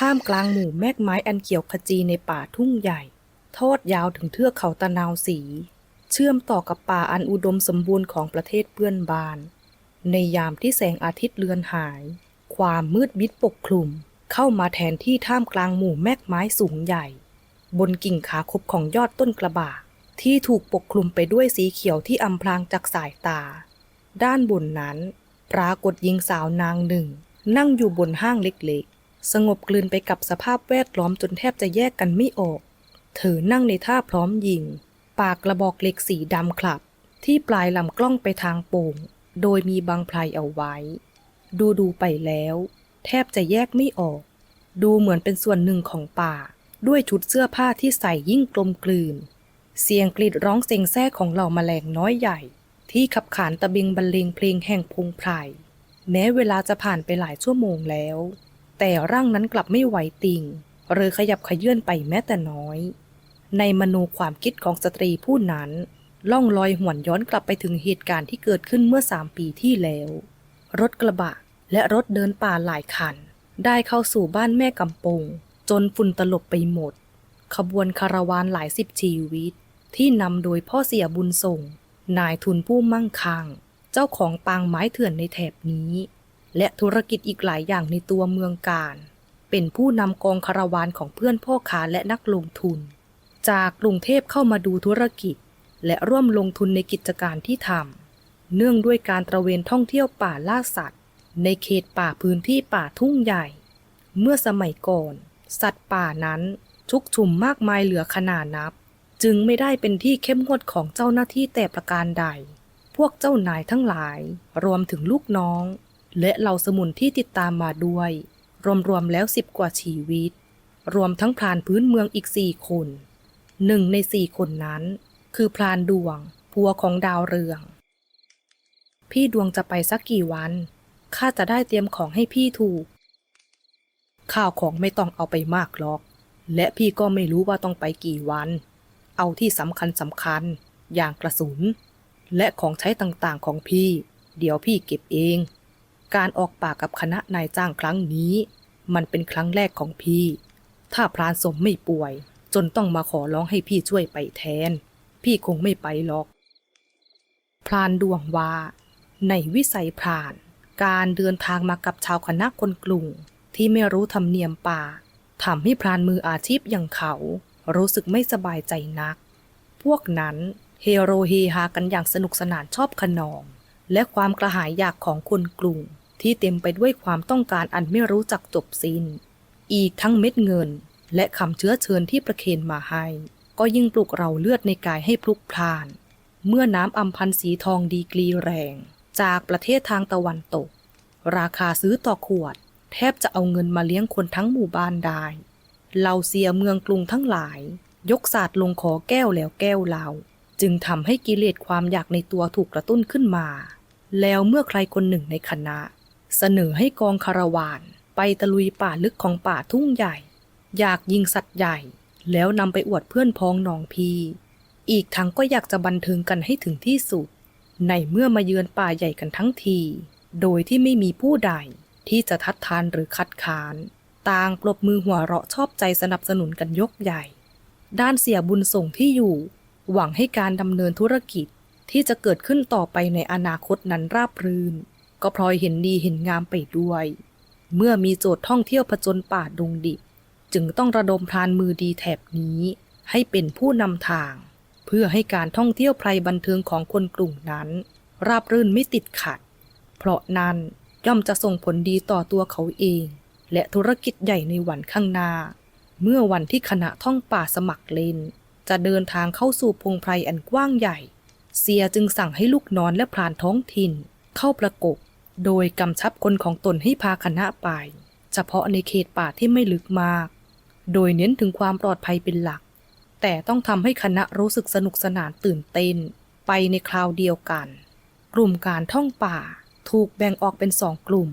ท่ามกลางหมู่แมกไม้อันเขียวขจีในป่าทุ่งใหญ่ ทอดยาวถึงเทือกเขาตะนาวสี เชื่อมต่อกับป่าอันอุดมสมบูรณ์ของประเทศเพื่อนบ้าน ในยามที่แสงอาทิตย์เลือนหาย ความมืดมิดปกคลุม เข้ามาแทนที่ท่ามกลางหมู่แมกไม้สูงใหญ่ บนกิ่งขาคบของยอดต้นกระบาที่ถูกปกคลุมไปด้วยสีเขียวที่อำพรางจากสายตา ด้านบนนั้น ปรากฏหญิงสาวนางหนึ่ง นั่งอยู่บนห้างเล็ก สงบกลืนไปกับสภาพแวดล้อมจนแทบจะแยกกันไม่ออก เธอนั่งในท่าพร้อมยิง ปากกระบอกเหล็กสีดำคลับ ที่ปลายลำกล้องไปทางโป่ง โดยมีบางไพรเอาไว้ ดูดูไปแล้ว แทบจะแยกไม่ออก ดูเหมือนเป็นส่วนหนึ่งของป่า ด้วยชุดเสื้อผ้าที่ใส่ยิ่งกลมกลืน เสียงกรีดร้องเซ็งแซ่ของเหล่าแมลงน้อยใหญ่ ที่ขับขานตะเบงบรรเลงเพลงแห่งพงไพรแม้เวลาจะผ่านไปหลายชั่วโมงแล้ว แต่ร่างนั้นกลับไม่ไหวติงหรือขยับขยื่นไปแม้แต่น้อย ในมโนความคิดของสตรีผู้นั้น ล่องลอยหวนย้อนกลับไปถึงเหตุการณ์ที่เกิดขึ้นเมื่อสามปีที่แล้ว รถกระบะและรถเดินป่าหลายคัน ได้เข้าสู่บ้านแม่กำปง จนฝุ่นตลบไปหมด ขบวนคาราวานหลายสิบชีวิต ที่นำโดยพ่อเสียบุญส่ง นายทุนผู้มั่งคั่ง เจ้าของปางไม้เถื่อนในแถบนี้ และธุรกิจอีกหลายอย่างในตัวเมืองการ เป็นผู้นำกองคาราวานของเพื่อนพ่อค้าและนักลงทุน จากกรุงเทพเข้ามาดูธุรกิจ และร่วมลงทุนในกิจการที่ทำเนื่องด้วยการตระเวนท่องเที่ยวป่าล่าสัตว์ ในเขตป่าพื้นที่ป่าทุ่งใหญ่ เมื่อสมัยก่อน สัตว์ป่านั้นชุกชุมมากมายเหลือขนานับ จึงไม่ได้เป็นที่เข้มงวดของเจ้าหน้าที่แต่ประการใด พวกเจ้านายทั้งหลาย รวมถึงลูกน้อง และเหล่าสมุนที่ติดตามมาด้วย รวมๆแล้วสิบกว่าชีวิต รวมทั้งพรานพื้นเมืองอีกสี่คนหนึ่งในสี่คนนั้น คือพรานดวงผัวของดาวเรือง พี่ดวงจะไปสักกี่วันข้าจะได้เตรียมของให้พี่ถูก ข้าวของไม่ต้องเอาไปมากหรอก และพี่ก็ไม่รู้ว่าต้องไปกี่วัน เอาที่สำคัญสำคัญ อย่างกระสุน และของใช้ต่างๆของพี่ เดี๋ยวพี่เก็บเอง การออกป่ากับคณะนายจ้างครั้งนี้ มันเป็นครั้งแรกของพี่ ถ้าพรานสมไม่ป่วย จนต้องมาขอร้องให้พี่ช่วยไปแทน พี่คงไม่ไปหรอก พรานดวงว่า ในวิสัยพราน การเดินทางมากับชาวคณะคนกลุ่มที่ไม่รู้ธรรมเนียมป่าทำให้พรานมืออาชีพอย่างเขา รู้สึกไม่สบายใจนัก พวกนั้นเฮโรเฮฮากันอย่างสนุกสนานชอบขนอง และความกระหายอยากของคนกลุ่ม ที่เต็มไปด้วยความต้องการอันไม่รู้จักจบสิน้น อีกทั้งเม็ดเงิน และคำเชื้อเชิญที่ประเคนมาให้ ก็ยิ่งปลุกเราเลือดในกายให้พลุกพล่าน เมื่อน้ำอัมพันสีทองดีกรีแรง จากประเทศทางตะวันตก ราคาซื้อต่อขวด แทบจะเอาเงินมาเลี้ยงคนทั้งหมู่บ้านได้เหล่าเสียเมืองกรุงทั้งหลาย ยกศาสตร์ลงขอแก้วแล้วแก้วเล่าจึงทำให้กิเลสความอยากในตัวถูกกระตุ้นขึ้นมา แล้วเมื่อใครคนหนึ่งในคณะ เสนอให้กองคาราวาน ไปตะลุยป่าลึกของป่าทุ่งใหญ่ อยากยิงสัตว์ใหญ่ แล้วนำไปอวดเพื่อนพ้องน้องพี อีกทั้งก็อยากจะบันเทิงกันให้ถึงที่สุด ในเมื่อมาเยือนป่าใหญ่กันทั้งที โดยที่ไม่มีผู้ใด ที่จะทัดทานหรือคัดค้าน ต่างปรบมือหัวเราะชอบใจสนับสนุนกันยกใหญ่ ด้านเสียบุญส่งที่อยู่ หวังให้การดำเนินธุรกิจที่จะเกิดขึ้นต่อไปในอนาคตนั้นราบรื่น ก็พลอยเห็นดีเห็นงามไปด้วย เมื่อมีโจทย์ท่องเที่ยวผจญป่าดงดิบ จึงต้องระดมพรานมือดีแถบนี้ ให้เป็นผู้นำทาง เพื่อให้การท่องเที่ยวไพรบันเทิงของคนกลุ่มนั้น ราบรื่นไม่ติดขัด เพราะนั้นย่อมจะส่งผลดีต่อตัวเขาเอง และธุรกิจใหญ่ในวันข้างหน้า เมื่อวันที่คณะท่องป่าสมัครเล่น จะเดินทางเข้าสู่พงไพรอันกว้างใหญ่ เสียจึงสั่งให้ลูกนอนและพรานท้องถิ่น เข้าประกบ โดยกำชับคนของตนให้พาคณะไป เฉพาะในเขตป่าที่ไม่ลึกมาก โดยเน้นถึงความปลอดภัยเป็นหลัก แต่ต้องทำให้คณะรู้สึกสนุกสนานตื่นเต้น ไปในคราวเดียวกัน กลุ่มการท่องป่าถูกแบ่งออกเป็นสองกลุ่ม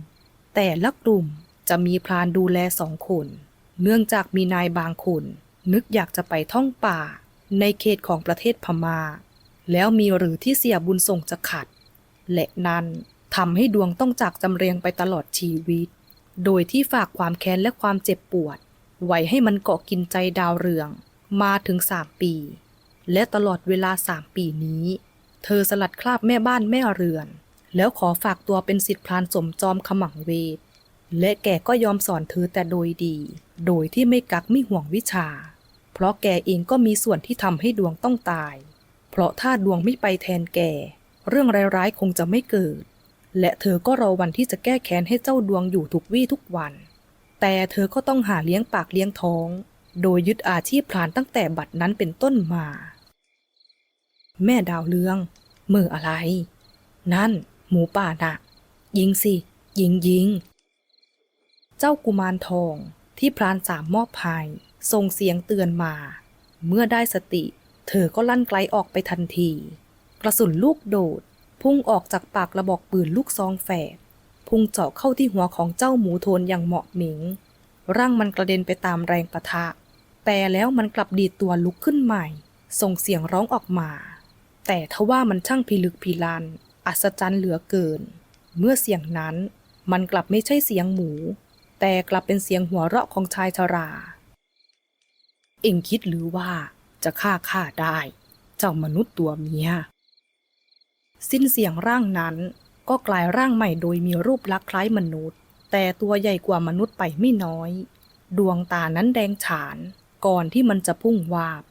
แต่ละกลุ่มจะมีพรานดูแลสองคน เนื่องจากมีนายบางคน นึกอยากจะไปท่องป่า ในเขตของประเทศพมา่า แล้วมีหรือที่เสียบุญส่งจะขัด และนั้น ทำให้ดวงต้องจากจำเรียงไปตลอดชีวิต โดยที่ฝากความแค้นและความเจ็บปวด ไว้ให้มันเกาะกินใจดาวเรือง มาถึงสามปี และตลอดเวลาสามปีนี้ เธอสลัดคราบแม่บ้านแม่เรือน แล้วขอฝากตัวเป็นสิทธิพรานสมจอมขมังเวท และแกก็ยอมสอนเธอแต่โดยดี โดยที่ไม่กักไม่ห่วงวิชา เพราะแกเองก็มีส่วนที่ทำให้ดวงต้องตาย เพราะถ้าดวงไม่ไปแทนแก เรื่องร้ายๆคงจะไม่เกิด และเธอก็รอวันที่จะแก้แค้นให้เจ้าดวงอยู่ทุกวี่ทุกวัน แต่เธอก็ต้องหาเลี้ยงปากเลี้ยงท้อง โดยยึดอาชีพพรานตั้งแต่บัดนั้นเป็นต้นมา แม่ดาวเรืองเมื่ออะไร นั่น หมูป่าน่ะ ยิงสิ ยิงยิง เจ้ากุมารทองที่พรานสามมอบภัยส่งเสียงเตือนมา เมื่อได้สติ เธอก็ลั่นไกลออกไปทันที กระสุนลูกโดด พุ่งออกจากปากกระบอกปืนลูกซองแฝดพุ่งเจาะเข้าที่หัวของเจ้าหมูโทนอย่างเหมาะหมิง ร่างมันกระเด็นไปตามแรงประทะ แต่แล้วมันกลับดีดตัวลุกขึ้นใหม่ ส่งเสียงร้องออกมา แต่ทว่ามันช่างพิลึกพิลัน อัศจรรย์เหลือเกิน เมื่อเสียงนั้นมันกลับไม่ใช่เสียงหมู แต่กลับเป็นเสียงหัวเราะของชายชรา เอ็งคิดหรือว่าจะฆ่าข้าได้ เจ้ามนุษย์ตัวเมีย สิ้นเสียงร่างนั้น ก็กลายร่างใหม่โดยมีรูปลักษณ์คล้ายมนุษย์ แต่ตัวใหญ่กว่ามนุษย์ไปไม่น้อย ดวงตานั้นแดงฉาน ก่อนที่มันจะพุ่งวาบ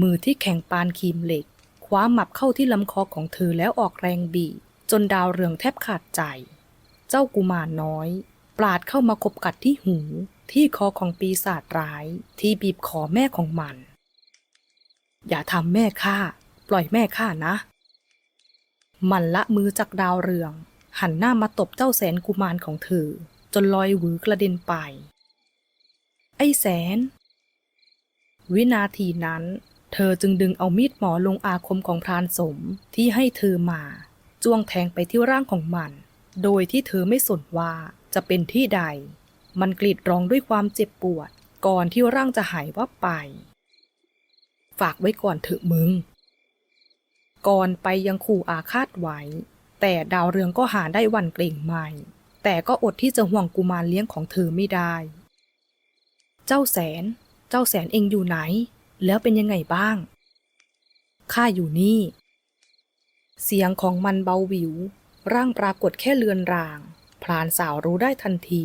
มือที่แข็งปานคีมเหล็ก คว้าหมับเข้าที่ลำคอของเธอแล้วออกแรงบีจนดาวเรืองแทบขาดใจ เจ้ากุมารน้อย ปราดเข้ามาคบกัดที่หู ที่คอของปีศาจร้าย ที่บีบคอแม่ของมัน อย่าทำแม่ข้าปล่อยแม่ข้านะ มันละมือจากดาวเรือง หันหน้ามาตบเจ้าแสนกุมารของเธอ จนลอยหวือกระเด็นไป ไอ้แสน วินาทีนั้น เธอจึงดึงเอามีดหมอลงอาคมของพรานสมที่ให้เธอมา จ้วงแทงไปที่ร่างของมัน โดยที่เธอไม่สนว่าจะเป็นที่ใด มันกรีดร้องด้วยความเจ็บปวด ก่อนที่ร่างจะหายวับไป ฝากไว้ก่อนเถอะมึง ก่อนไปยังขู่อาฆาตไว้ แต่ดาวเรืองก็หาได้วันเกรงไม่ แต่ก็อดที่จะห่วงกุมารเลี้ยงของเธอไม่ได้ เจ้าแสน เจ้าแสนเองอยู่ไหน แล้วเป็นยังไงบ้าง ข้าอยู่นี่ เสียงของมันเบาวิว ร่างปรากฏแค่เลือนราง พรานสาวรู้ได้ทันที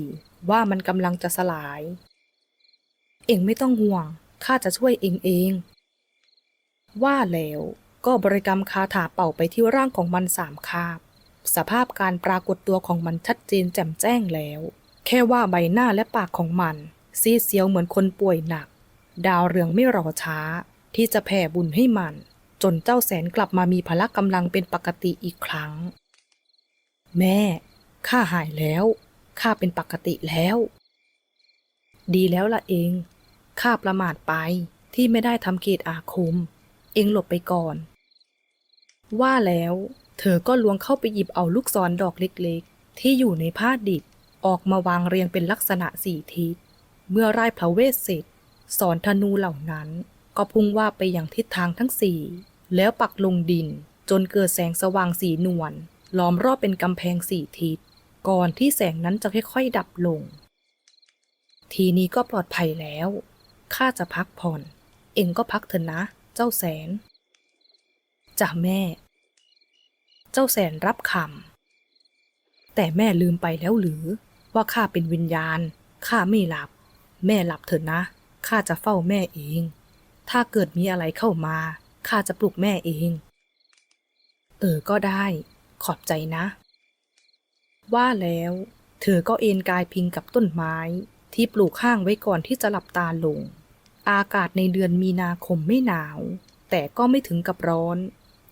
ว่ามันกำลังจะสลาย เองไม่ต้องห่วง ข้าจะช่วยเองเอง ว่าแล้ว ก็บริกรรมคาถาเป่าไปที่ร่างของมันสามคาบ สภาพการปรากฏตัวของมันชัดเจนแจ่มแจ้งแล้ว แค่ว่าใบหน้าและปากของมัน ซีดเซียวเหมือนคนป่วยหนัก ดาวเรืองไม่รอช้า ที่จะแผ่บุญให้มัน จนเจ้าแสนกลับมามีพละกำลังเป็นปกติอีกครั้ง แม่ข้าหายแล้วข้าเป็นปกติแล้ว ดีแล้วล่ะเองข้าประมาทไปที่ไม่ได้ทำเกตอาคม เองหลบไปก่อน ว่าแล้ว เธอก็ลวงเข้าไปหยิบเอาลูกศรดอกเล็กๆ ที่อยู่ในผ้าดิบออกมาวางเรียงเป็นลักษณะสี่ทิศ เมื่อไร้พระเวทเสร็จ สอนธนูเหล่านั้น ก็พุ่งว่าไปอย่างทิศทางทั้งสี่ แล้วปักลงดินจนเกิดแสงสว่างสีนวลล้อมรอบเป็นกำแพงสี่ทิศ ก่อนที่แสงนั้นจะค่อยๆดับลง ทีนี้ก็ปลอดภัยแล้ว ข้าจะพักผ่อน เอ็งก็พักเถอะนะ เจ้าแสนจ้ะแม่ เจ้าแสนรับคำแต่แม่ลืมไปแล้วหรือ ว่าข้าเป็นวิญญาณข้าไม่หลับ แม่หลับเถอะนะข้าจะเฝ้าแม่เอง ถ้าเกิดมีอะไรเข้ามาข้าจะปลุกแม่เอง เออก็ได้ ขอบใจนะ ว่าแล้ว เธอก็เอนกายพิงกับต้นไม้ ที่ปลูกข้างไว้ก่อนที่จะหลับตาลง อากาศในเดือนมีนาคมไม่หนาว แต่ก็ไม่ถึงกับร้อน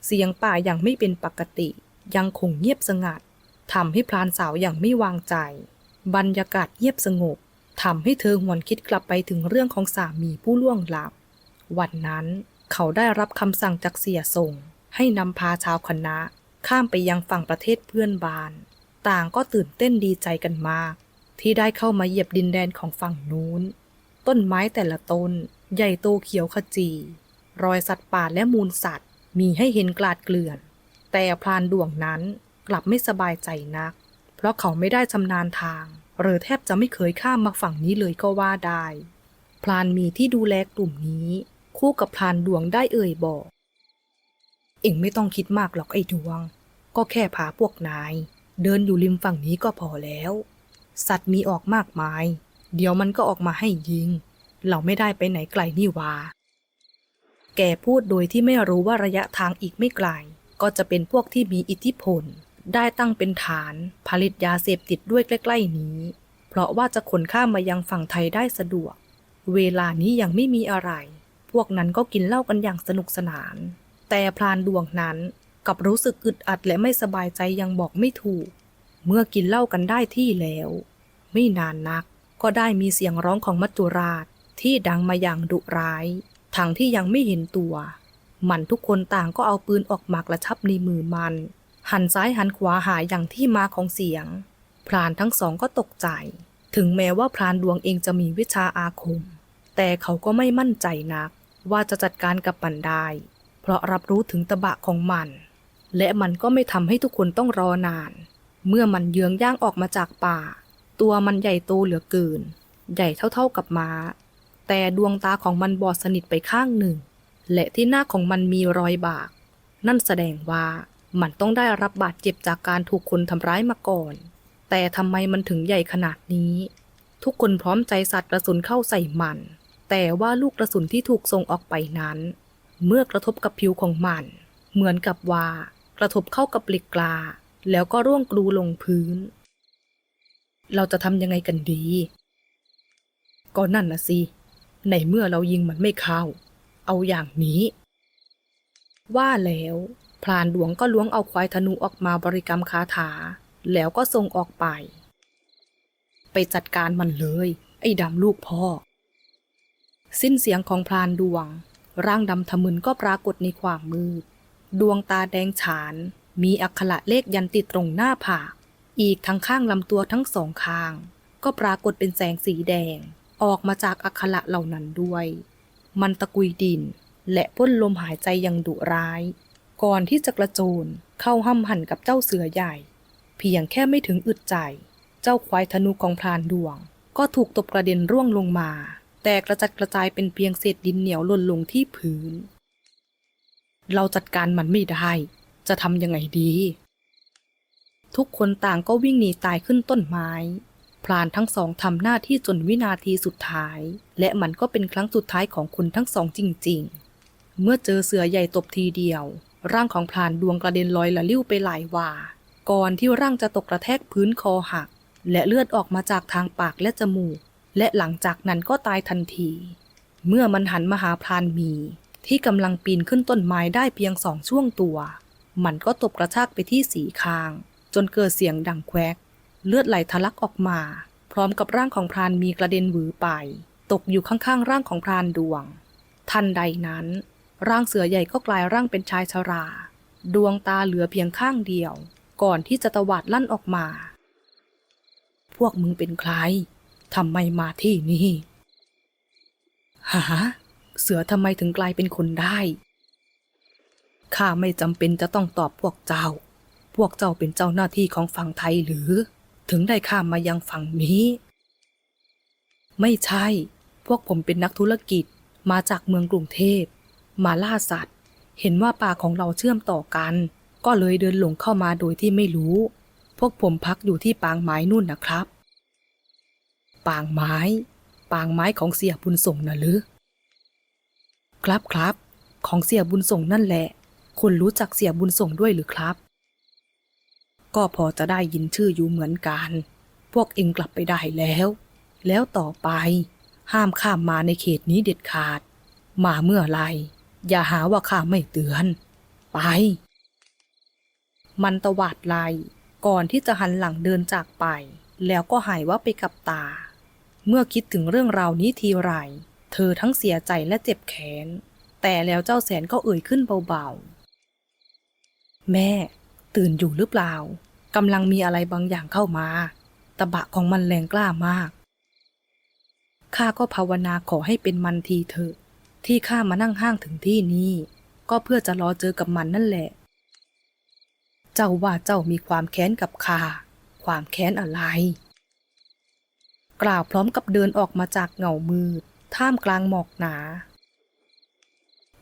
เสียงป่าอย่างไม่เป็นปกติ ยังคงเงียบสงัดทำให้พลานสาวอย่างไม่วางใจ บรรยากาศเงียบสงบทำให้เธอหวนคิดกลับไปถึงเรื่องของสามีผู้ล่วงลับ วันนั้นเขาได้รับคำสั่งจากเสียส่ง ให้นำพาชาวคณะ ข้ามไปยังฝั่งประเทศเพื่อนบ้าน ต่างก็ตื่นเต้นดีใจกันมาก ที่ได้เข้ามาเหยียบดินแดนของฝั่งนู้น ต้นไม้แต่ละต้น ใหญ่โตเขียวขจี รอยสัตว์ป่าและมูลสัตว์ มีให้เห็นกลาดเกลื่อน แต่พลานดวงนั้นกลับไม่สบายใจนัก เพราะเขาไม่ได้ชำนาญทาง หรือแทบจะไม่เคยข้ามมาฝั่งนี้เลยก็ว่าได้ พลานมีที่ดูแลกลุ่มนี้ คู่กับพลานดวงได้เอ่ยบอก เอ็งไม่ต้องคิดมากหรอกไอ้ดวง ก็แค่พาพวกนาย เดินอยู่ริมฝั่งนี้ก็พอแล้ว สัตว์มีออกมากมาย เดี๋ยวมันก็ออกมาให้ยิง เราไม่ได้ไปไหนไกลนี่วา แกพูดโดยที่ไม่รู้ว่าระยะทางอีกไม่ไกล ก็จะเป็นพวกที่มีอิทธิพล ได้ตั้งเป็นฐานผลิตยาเสพติดด้วยใกล้ ๆ นี้ เพราะว่าจะขนข้ามมายังฝั่งไทยได้สะดวก เวลานี้ยังไม่มีอะไร พวกนั้นก็กินเหล้ากันอย่างสนุกสนาน แต่พลานดวงนั้นกับรู้สึกอึดอัดและไม่สบายใจยังบอกไม่ถูก เมื่อกินเหล้ากันได้ที่แล้ว ไม่นานนักก็ได้มีเสียงร้องของมัจจุราชที่ดังมาอย่างดุร้าย ทั้งที่ยังไม่เห็นตัว มันทุกคนต่างก็เอาปืนออกมากระชับในมือมัน หันซ้ายหันขวาหาอย่างที่มาของเสียง พรานทั้งสองก็ตกใจ ถึงแม้ว่าพรานดวงเองจะมีวิชาอาคม แต่เขาก็ไม่มั่นใจนัก ว่าจะจัดการกับมันได้ เพราะรับรู้ถึงตะบะของมัน และมันก็ไม่ทำให้ทุกคนต้องรอนาน เมื่อมันเยื้องย่างออกมาจากป่า ตัวมันใหญ่โตเหลือเกิน ใหญ่เท่าๆกับม้า แต่ดวงตาของมันบอดสนิทไปข้างหนึ่ง และที่หน้าของมันมีรอยบาก นั่นแสดงว่ามันต้องได้รับบาดเจ็บจากการถูกคนทำร้ายมาก่อน แต่ทำไมมันถึงใหญ่ขนาดนี้ ทุกคนพร้อมใจสัตว์กระสุนเข้าใส่มัน แต่ว่าลูกกระสุนที่ถูกส่งออกไปนั้น เมื่อกระทบกับผิวของมัน เหมือนกับว่ากระทบเข้ากับเหล็กกลา แล้วก็ร่วงกลูลงพื้น เราจะทำยังไงกันดี ก็นั่นนะสิ ในเมื่อเรายิงมันไม่เข้า เอาอย่างนี้ ว่าแล้ว พรานหลวงก็ล้วงเอาควายธนูออกมาบริกรรมคาถา แล้วก็ส่งออกไป ไปจัดการมันเลย ไอ้ดำลูกพ่อ สิ้นเสียงของพรานดวง ร่างดำทะมึนก็ปรากฏในความมืด ดวงตาแดงฉาน มีอักขระเลขยันติดตรงหน้าผาก อีกทั้งข้างลำตัวทั้งสองข้าง ก็ปรากฏเป็นแสงสีแดง ออกมาจากอักขระเหล่านั้นด้วย มันตะกุยดิน และพ่นลมหายใจอย่างดุร้าย ก่อนที่จะกระโจนเข้าห้ำหั่นกับเจ้าเสือใหญ่ เพียงแค่ไม่ถึงอึดใจ เจ้าควายธนูของพรานดวง ก็ถูกตบกระเด็นร่วงลงมา แต่กระจัดกระจายเป็นเพียงเศษดินเหนียวหล่นลงที่พื้น เราจัดการมันไม่ได้ จะทำยังไงดี ทุกคนต่างก็วิ่งหนีตายขึ้นต้นไม้ พรานทั้งสองทำหน้าที่จนวินาทีสุดท้าย และมันก็เป็นครั้งสุดท้ายของคุณทั้งสองจริง ๆ เมื่อเจอเสือใหญ่ตบทีเดียว ร่างของพรานดวงกระเด็นลอยละลิ้วไปหลายว่า ก่อนที่ร่างจะตกกระแทกพื้นคอหัก และเลือดออกมาจากทางปากและจมูก และหลังจากนั้นก็ตายทันที เมื่อมันหันมาหาพรานมี ที่กำลังปีนขึ้นต้นไม้ได้เพียงสองช่วงตัว มันก็ตบกระชากไปที่สีคาง จนเกิดเสียงดังแควก เลือดไหลทะลักออกมา พร้อมกับร่างของพรานมีกระเด็นหวือไป ตกอยู่ข้างๆร่างของพรานดวง ทันใดนั้น ร่างเสือใหญ่ก็กลายร่างเป็นชายชรา ดวงตาเหลือเพียงข้างเดียว ก่อนที่จะตวาดลั่นออกมา พวกมึงเป็นใครทำไมมาที่นี่หาเสือทำไมถึงกลายเป็นคนได้ข้าไม่จำเป็นจะต้องตอบพวกเจ้า พวกเจ้าเป็นเจ้าหน้าที่ของฝั่งไทยหรือ ถึงได้ข้ามมายังฝั่งนี้ ไม่ใช่ พวกผมเป็นนักธุรกิจมาจากเมืองกรุงเทพ มาล่าสัตว์ เห็นว่าป่าของเราเชื่อมต่อกัน ก็เลยเดินหลงเข้ามาโดยที่ไม่รู้ พวกผมพักอยู่ที่ปางไม้นู่นนะครับ ปางไม้ ปางไม้ของเสียบุญส่งนะหรือ ครับครับ ของเสียบุญส่งนั่นแหละ คุณรู้จักเสียบุญส่งด้วยหรือครับ ก็พอจะได้ยินชื่ออยู่เหมือนกัน พวกเองกลับไปได้แล้ว แล้วต่อไป ห้ามข้ามมาในเขตนี้เด็ดขาด มาเมื่อไรอย่าหาว่าข้าไม่เตือน ไป มันตวาดไลก่อนที่จะหันหลังเดินจากไป แล้วก็หายว่าไปกับตา เมื่อคิดถึงเรื่องราวนี้ทีไรเธอทั้งเสียใจและเจ็บแขน แต่แล้วเจ้าแสนก็เอ่ยขึ้นเบาๆ แม่ ตื่นอยู่หรือเปล่ากำลังมีอะไรบางอย่างเข้ามาตะบะของมันแรงกล้ามาก ข้าก็ภาวนาขอให้เป็นมันทีเถอะ ที่ข้ามานั่งห้างถึงที่นี่ก็เพื่อจะรอเจอกับมันนั่นแหละ เจ้าว่าเจ้ามีความแค้นกับข้า ความแค้นอะไร กล่าวพร้อมกับเดินออกมาจากเงามืด ท่ามกลางหมอกหนา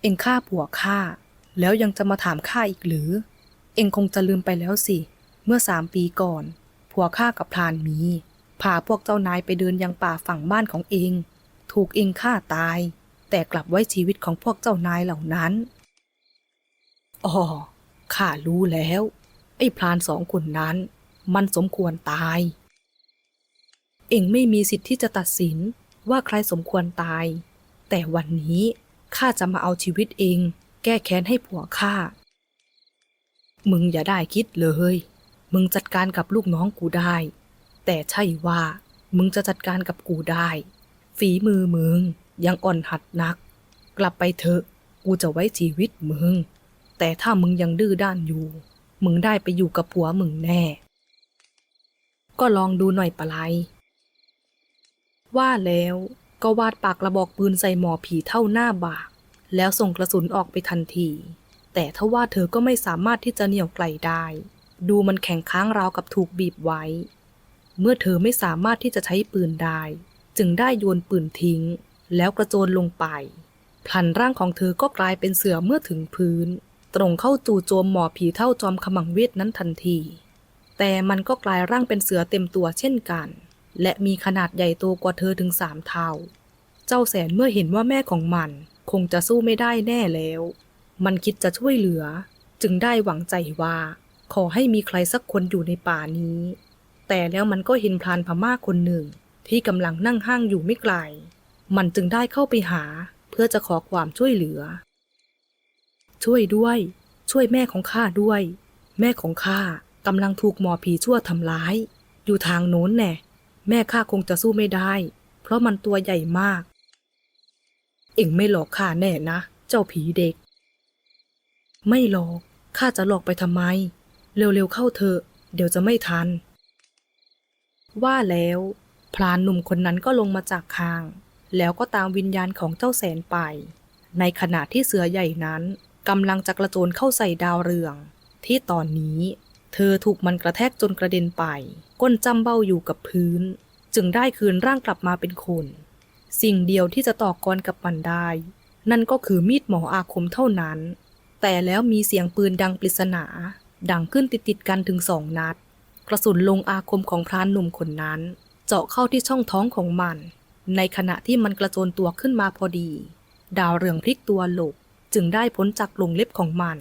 เอ็งฆ่าผัวข้า แล้วยังจะมาถามข้าอีกหรือ องคงจะลืมไปแล้วสิ เมื่อสามปีก่อน ผัวข้ากับพรานมีพาพวกเจ้านายไปเดินยังป่าฝั่งบ้านของเอง ถูกเองฆ่าตาย แต่กลับไว้ชีวิตของพวกเจ้านายเหล่านั้นอ๋อข้ารู้แล้ว ไอ้พรานสองคนนั้น มันสมควรตาย เองไม่มีสิทธิ์ที่จะตัดสินว่าใครสมควรตาย แต่วันนี้ข้าจะมาเอาชีวิตเอง แก้แค้นให้ผัวข้า มึงอย่าได้คิดเลย มึงจัดการกับลูกน้องกูได้ แต่ใช่ว่า มึงจะจัดการกับกูได้ ฝีมือมึงยังอ่อนหัดนัก กลับไปเถอะ กูจะไว้ชีวิตมึง แต่ถ้ามึงยังดื้อด้านอยู่ มึงได้ไปอยู่กับผัวมึงแน่ ก็ลองดูหน่อยปะไลว่าแล้วก็วาดปากกระบอกปืนใส่หมอผีเท่าหน้าบาก แล้วส่งกระสุนออกไปทันที แต่ทว่าเธอก็ไม่สามารถที่จะเหนี่ยวไกลได้ ดูมันแข็งค้างราวกับถูกบีบไว้ เมื่อเธอไม่สามารถที่จะใช้ปืนได้ จึงได้โยนปืนทิ้ง แล้วกระโจนลงไปพลันร่างของเธอก็กลายเป็นเสือเมื่อถึงพื้น ตรงเข้าจู่โจมหมอผีเท่าจอมขมังเวทนั้นทันที แต่มันก็กลายร่างเป็นเสือเต็มตัวเช่นกัน และมีขนาดใหญ่โตกว่าเธอถึงสามเท่า เจ้าแสนเมื่อเห็นว่าแม่ของมันคงจะสู้ไม่ได้แน่แล้ว มันคิดจะช่วยเหลือ จึงได้หวังใจว่า ขอให้มีใครสักคนอยู่ในป่านี้ แต่แล้วมันก็เห็นพรานพม่าคนหนึ่ง ที่กำลังนั่งห้างอยู่ไม่ไกล มันจึงได้เข้าไปหา เพื่อจะขอความช่วยเหลือ ช่วยด้วย ช่วยแม่ของข้าด้วย แม่ของข้ากำลังถูกหมอผีชั่วทำร้าย อยู่ทางโน้นแน่แม่ข้าคงจะสู้ไม่ได้ เพราะมันตัวใหญ่มาก เอ็งไม่หลอกข้าแน่นะ เจ้าผีเด็ก ไม่หลอกข้าจะหลอกไปทำไม เร็วๆเข้าเถอะ เดี๋ยวจะไม่ทัน ว่าแล้วพรานหนุ่มคนนั้นก็ลงมาจากคาง แล้วก็ตามวิญญาณของเจ้าแสนไป ในขณะที่เสือใหญ่นั้นกำลังจะกระโจนเข้าใส่ดาวเรือง ที่ตอนนี้ เธอถูกมันกระแทกจนกระเด็นไป ก้นจำเบ้าอยู่กับพื้น จึงได้คืนร่างกลับมาเป็นคน สิ่งเดียวที่จะต่อกรกับมันได้ นั่นก็คือมีดหมออาคมเท่านั้น แต่แล้วมีเสียงปืนดังปริศนา ดังขึ้นติดๆกันถึงสองนัด กระสุนลงอาคมของพรานหนุ่มคนนั้น เจาะเข้าที่ช่องท้องของมัน ในขณะที่มันกระโจนตัวขึ้นมาพอดี ดาวเรืองพลิกตัวหลบ จึงได้พ้นจากลงเล็บของมัน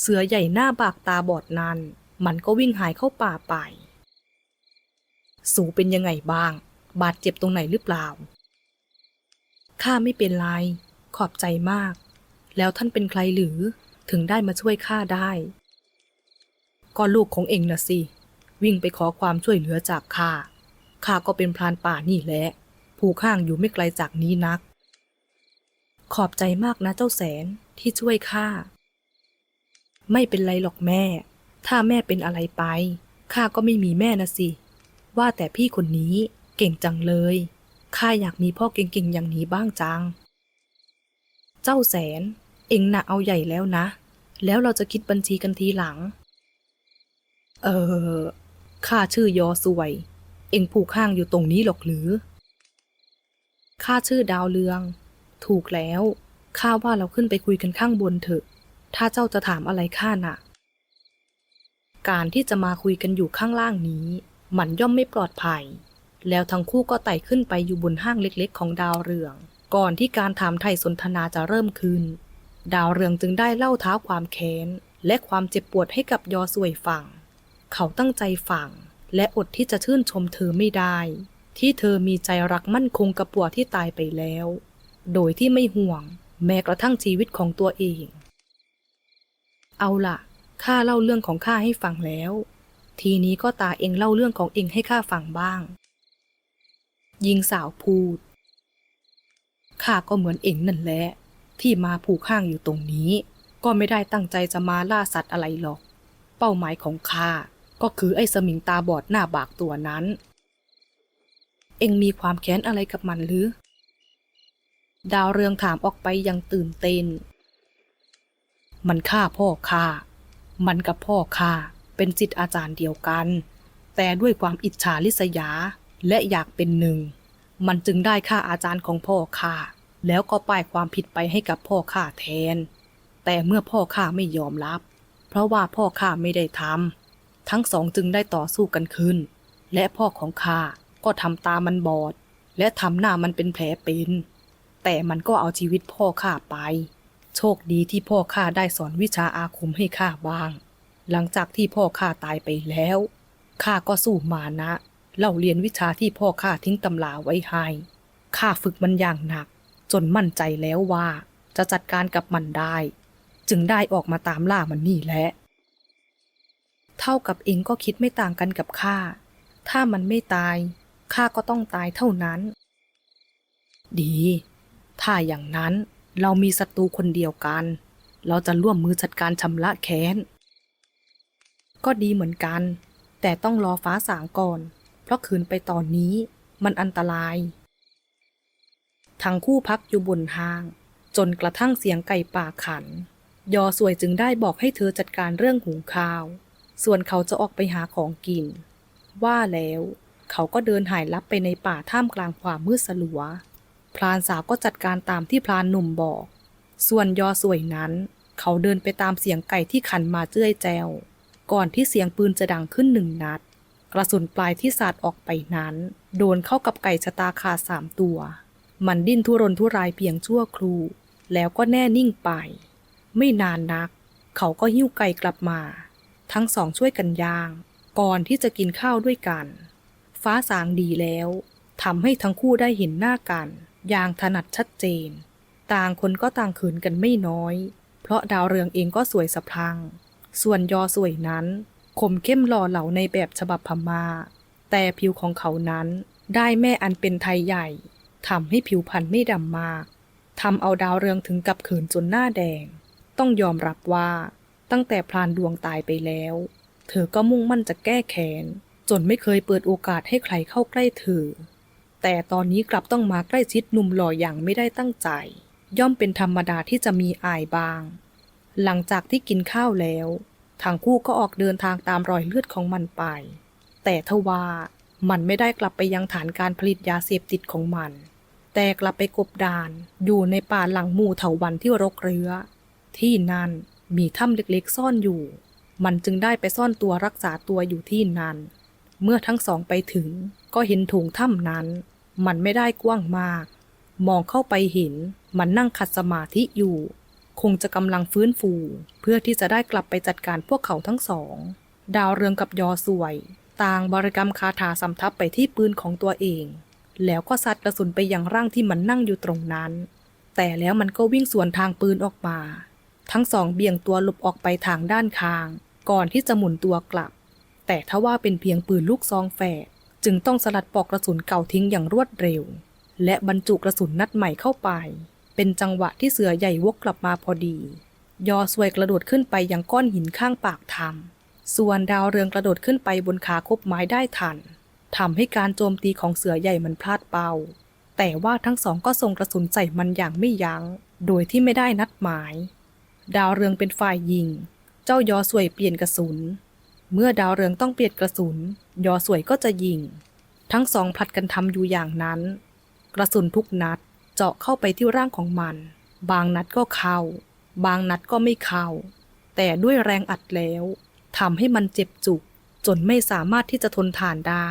เสือใหญ่หน้าบากตาบอดนั้น มันก็วิ่งหายเข้าป่าไป สูเป็นยังไงบ้าง บาดเจ็บตรงไหนหรือเปล่าข้าไม่เป็นไร ขอบใจมาก แล้วท่านเป็นใครหรือ ถึงได้มาช่วยข้าได้ ก็ลูกของเองนะสิ วิ่งไปขอความช่วยเหลือจากข้า ข้าก็เป็นพรานป่านี่แหละ ผู้ข้างอยู่ไม่ไกลจากนี้นัก ขอบใจมากนะเจ้าแสนที่ช่วยข้า ไม่เป็นไรหรอกแม่ ถ้าแม่เป็นอะไรไป ข้าก็ไม่มีแม่นะสิ ว่าแต่พี่คนนี้เก่งจังเลย ข้าอยากมีพ่อเก่งๆอย่างนี้บ้างจัง เจ้าแสน เอ็งน่ะเอาใหญ่แล้วนะ แล้วเราจะคิดบัญชีกันทีหลัง เออข้าชื่อยอสวย เอ็งผูกข้างอยู่ตรงนี้หรอกหรือข้าชื่อดาวเรือง ถูกแล้วข้าว่าเราขึ้นไปคุยกันข้างบนเถอะ ถ้าเจ้าจะถามอะไรข้าน่ะ การที่จะมาคุยกันอยู่ข้างล่างนี้ มันย่อมไม่ปลอดภัย แล้วทั้งคู่ก็ไต่ขึ้นไปอยู่บนห้างเล็กๆ ของดาวเรือง ก่อนที่การถามไถ่สนทนาจะเริ่มขึ้น ดาวเรืองจึงได้เล่าท้าความแค้น และความเจ็บปวดให้กับยอสวยฟัง เขาตั้งใจฟัง และอดที่จะชื่นชมเธอไม่ได้ ที่เธอมีใจรักมั่นคงกับปัวที่ตายไปแล้ว โดยที่ไม่ห่วง แม้กระทั่งชีวิตของตัวเอง เอาล่ะข้าเล่าเรื่องของข้าให้ฟังแล้ว ทีนี้ก็ตาเองเล่าเรื่องของเองให้ข้าฟังบ้างหญิงสาวพูดข้าก็เหมือนเองนั่นแหละ ที่มาผูกข้างอยู่ตรงนี้ ก็ไม่ได้ตั้งใจจะมาล่าสัตว์อะไรหรอก เป้าหมายของข้าก็คือไอ้สมิงตาบอดหน้าบากตัวนั้น เอ็งมีความแค้นอะไรกับมันหรือ ดาวเรืองถามออกไปยังตื่นเต้น มันฆ่าพ่อข้า มันกับพ่อข้าเป็นจิตอาจารย์เดียวกัน แต่ด้วยความอิจฉาริษยาและอยากเป็นหนึ่ง มันจึงได้ฆ่าอาจารย์ของพ่อข้า แล้วก็ป้ายความผิดไปให้กับพ่อข้าแทน แต่เมื่อพ่อข้าไม่ยอมรับ เพราะว่าพ่อข้าไม่ได้ทำทั้งสองจึงได้ต่อสู้กันขึ้น และพ่อของข้าก็ทำตามันบอด และทำหน้ามันเป็นแผลเป็นแต่มันก็เอาชีวิตพ่อข้าไป โชคดีที่พ่อข้าได้สอนวิชาอาคมให้ข้าบ้าง หลังจากที่พ่อข้าตายไปแล้วข้าก็สู้มานะเล่าเรียนวิชาที่พ่อข้าทิ้งตำลาไว้ให้ข้าฝึกมันอย่างหนัก จนมั่นใจแล้วว่า จะจัดการกับมันได้ จึงได้ออกมาตามล่ามันนี่แหละ เท่ากับเองก็คิดไม่ต่างกันกับข้า ถ้ามันไม่ตายข้าก็ต้องตายเท่านั้น ดี ถ้าอย่างนั้นเรามีศัตรูคนเดียวกัน เราจะร่วมมือจัดการชำระแค้น ก็ดีเหมือนกัน แต่ต้องรอฟ้าสางก่อน เพราะขืนไปตอนนี้มันอันตราย ทั้งคู่พักอยู่บนห้าง จนกระทั่งเสียงไก่ป่าขัน ยอสวยจึงได้บอกให้เธอจัดการเรื่องหุงข้าว ส่วนเขาจะออกไปหาของกิน ว่าแล้ว เขาก็เดินหายลับไปในป่าท่ามกลางความมืดสลัว พรานสาวก็จัดการตามที่พรานหนุ่มบอก ส่วนยอสวยนั้น เขาเดินไปตามเสียงไก่ที่ขันมาเจ้ยแจวก่อนที่เสียงปืนจะดังขึ้นหนึ่งนัด กระสุนปลายที่สาดออกไปนั้น โดนเข้ากับไก่ชะตาขาดสามตัว มันดิ้นทุรนทุรายเพียงชั่วครู่ แล้วก็แน่นิ่งไป ไม่นานนัก เขาก็หิ้วไก่กลับมา ทั้งสองช่วยกันย่าง ก่อนที่จะกินข้าวด้วยกัน ฟ้าสางดีแล้วทำให้ทั้งคู่ได้เห็นหน้ากัน อย่างถนัดชัดเจน ต่างคนก็ต่างเขินกันไม่น้อย เพราะดาวเรืองเองก็สวยสะพรัง ส่วนยอสวยนั้นคมเข้มหล่อเหลาในแบบฉบับพม่า แต่ผิวของเขานั้นได้แม่อันเป็นไทยใหญ่ ทำให้ผิวพรรณไม่ดำมากทำเอาดาวเรืองถึงกับเขินจนหน้าแดง ต้องยอมรับว่าตั้งแต่พรานดวงตายไปแล้ว เธอก็มุ่งมั่นจะแก้แค้นจนไม่เคยเปิดโอกาสให้ใครเข้าใกล้เธอ แต่ตอนนี้กลับต้องมาใกล้ชิดหนุ่มหล่ออย่างไม่ได้ตั้งใจ ย่อมเป็นธรรมดาที่จะมีอายบาง หลังจากที่กินข้าวแล้วทั้งคู่ก็ออกเดินทางตามรอยเลือดของมันไป แต่ทว่ามันไม่ได้กลับไปยังฐานการผลิตยาเสพติดของมัน แต่กลับไปกบดานอยู่ในป่าหลังหมู่เถาวันที่รกเรื้อ ที่นั่นมีถ้ำเล็กๆซ่อนอยู่ มันจึงได้ไปซ่อนตัวรักษาตัวอยู่ที่นั่น เมื่อทั้งสองไปถึงก็เห็นถุงถ้ำนั้น มันไม่ได้กว้างมาก มองเข้าไปเห็นมันนั่งขัดสมาธิอยู่ คงจะกำลังฟื้นฟู เพื่อที่จะได้กลับไปจัดการพวกเขาทั้งสอง ดาวเรืองกับยอสวย ต่างบริกรรมคาถาสำทับไปที่ปืนของตัวเอง แล้วก็ซัดกระสุนไปยังร่างที่มันนั่งอยู่ตรงนั้น แต่แล้วมันก็วิ่งสวนทางปืนออกมา ทั้งสองเบี่ยงตัวหลบออกไปทางด้านคาง ก่อนที่จะหมุนตัวกลับ แต่ถ้าว่าเป็นเพียงปืนลูกซองแฝดจึงต้องสลัดปอกกระสุนเก่าทิ้งอย่างรวดเร็ว และบรรจุกระสุนนัดใหม่เข้าไป เป็นจังหวะที่เสือใหญ่วกกลับมาพอดี ยอสวยกระโดดขึ้นไปยังก้อนหินข้างปากถ้ำส่วนดาวเรืองกระโดดขึ้นไปบนขาคบไม้ได้ทัน ทำให้การโจมตีของเสือใหญ่มันพลาดเป้า แต่ว่าทั้งสองก็ส่งกระสุนใส่มันอย่างไม่ยัง้ง โดยที่ไม่ได้นัดหมาย ดาวเรืองเป็นฝ่ายยิง เจ้ายอสวยเปลี่ยนกระสุน เมื่อดาวเรืองต้องเปลี่ยนกระสุน ยอสวยก็จะยิง ทั้งสองผลัดกันทำอยู่อย่างนั้น กระสุนทุกนัดเจาะเข้าไปที่ร่างของมัน บางนัดก็เข้า บางนัดก็ไม่เข้า แต่ด้วยแรงอัดแล้วทำให้มันเจ็บจุกจนไม่สามารถที่จะทนทานได้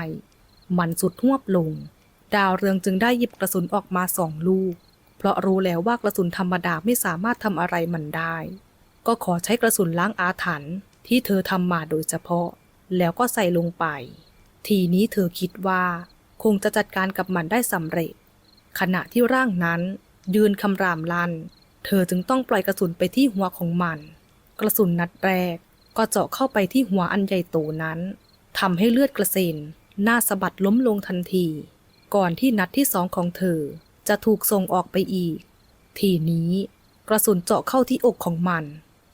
มันสุดหวบลง ดาวเรืองจึงได้หยิบกระสุนออกมาสองลูก เพราะรู้แล้วว่ากระสุนธรรมดาไม่สามารถทำอะไรมันได้ ก็ขอใช้กระสุนล้างอาถรรพ์ที่เธอทำมาโดยเฉพาะ แล้วก็ใส่ลงไป ทีนี้เธอคิดว่า คงจะจัดการกับมันได้สำเร็จ ขณะที่ร่างนั้น ยืนคำรามลั่น เธอจึงต้องปล่อยกระสุนไปที่หัวของมัน กระสุนนัดแรกก็เจาะเข้าไปที่หัวอันใหญ่โตนั้นทำให้เลือดกระเซ็น หน้าสะบัดล้มลงทันที ก่อนที่นัดที่สองของเธอ จะถูกส่งออกไปอีก ทีนี้กระสุนเจาะเข้าที่อกของมัน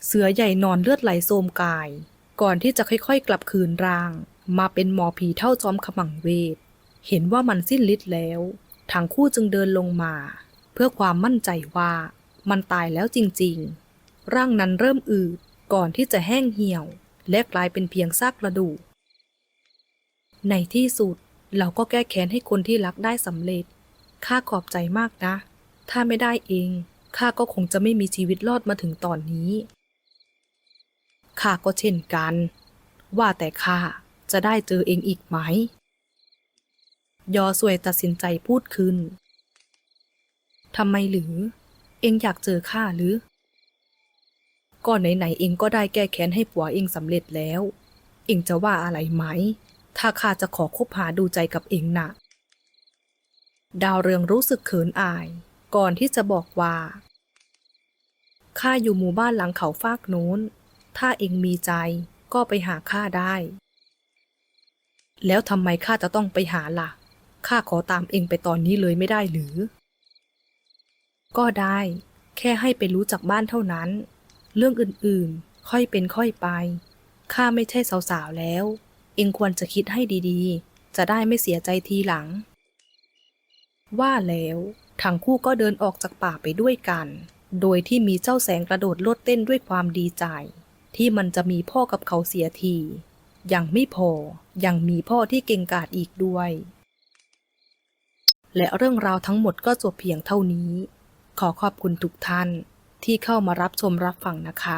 เสือใหญ่นอนเลือดไหลโสมกาย ก่อนที่จะค่อยๆ กลับคืนร่าง มาเป็นหมอผีเท่าจอมขมังเวท เห็นว่ามันสิ้นฤทธิ์แล้วทั้งคู่จึงเดินลงมา เพื่อความมั่นใจว่ามันตายแล้วจริงๆ ร่างนั้นเริ่มอืดก่อนที่จะแห้งเหี่ยว และกลายเป็นเพียงซากกระดูก ในที่สุดเราก็แก้แค้นให้คนที่รักได้สำเร็จ ข้าขอบใจมากนะ ถ้าไม่ได้เอง ข้าก็คงจะไม่มีชีวิตรอดมาถึงตอนนี้ ข้าก็เช่นกัน ว่าแต่ข้าจะได้เจอเองอีกไหม ยอสวยตัดสินใจพูดขึ้น ทำไมหรือ เองอยากเจอข้าหรือ ก็ไหนๆเองก็ได้แก้แค้นให้ผัวเองสำเร็จแล้ว เองจะว่าอะไรไหม ถ้าข้าจะขอคบหาดูใจกับเองนะดาวเรืองรู้สึกเขินอาย ก่อนที่จะบอกว่าข้าอยู่หมู่บ้านหลังเขาฟากโน้น ถ้าเองมีใจก็ไปหาข้าได้ แล้วทำไมข้าจะต้องไปหาล่ะข้าขอตามเองไปตอนนี้เลยไม่ได้หรือ ก็ได้ แค่ให้ไปรู้จักบ้านเท่านั้น เรื่องอื่นๆ ค่อยเป็นค่อยไป ข้าไม่ใช่สาวๆแล้ว เองควรจะคิดให้ดีๆ จะได้ไม่เสียใจทีหลัง ว่าแล้วทั้งคู่ก็เดินออกจากป่าไปด้วยกัน โดยที่มีเจ้าแสงกระโดดโลดเต้นด้วยความดีใจ ที่มันจะมีพ่อกับเขาเสียที ยังไม่พอ ยังมีพ่อที่เก่งกาจอีกด้วย และเรื่องราวทั้งหมดก็จบเพียงเท่านี้ ขอขอบคุณทุกท่านที่เข้ามารับชมรับฟังนะคะ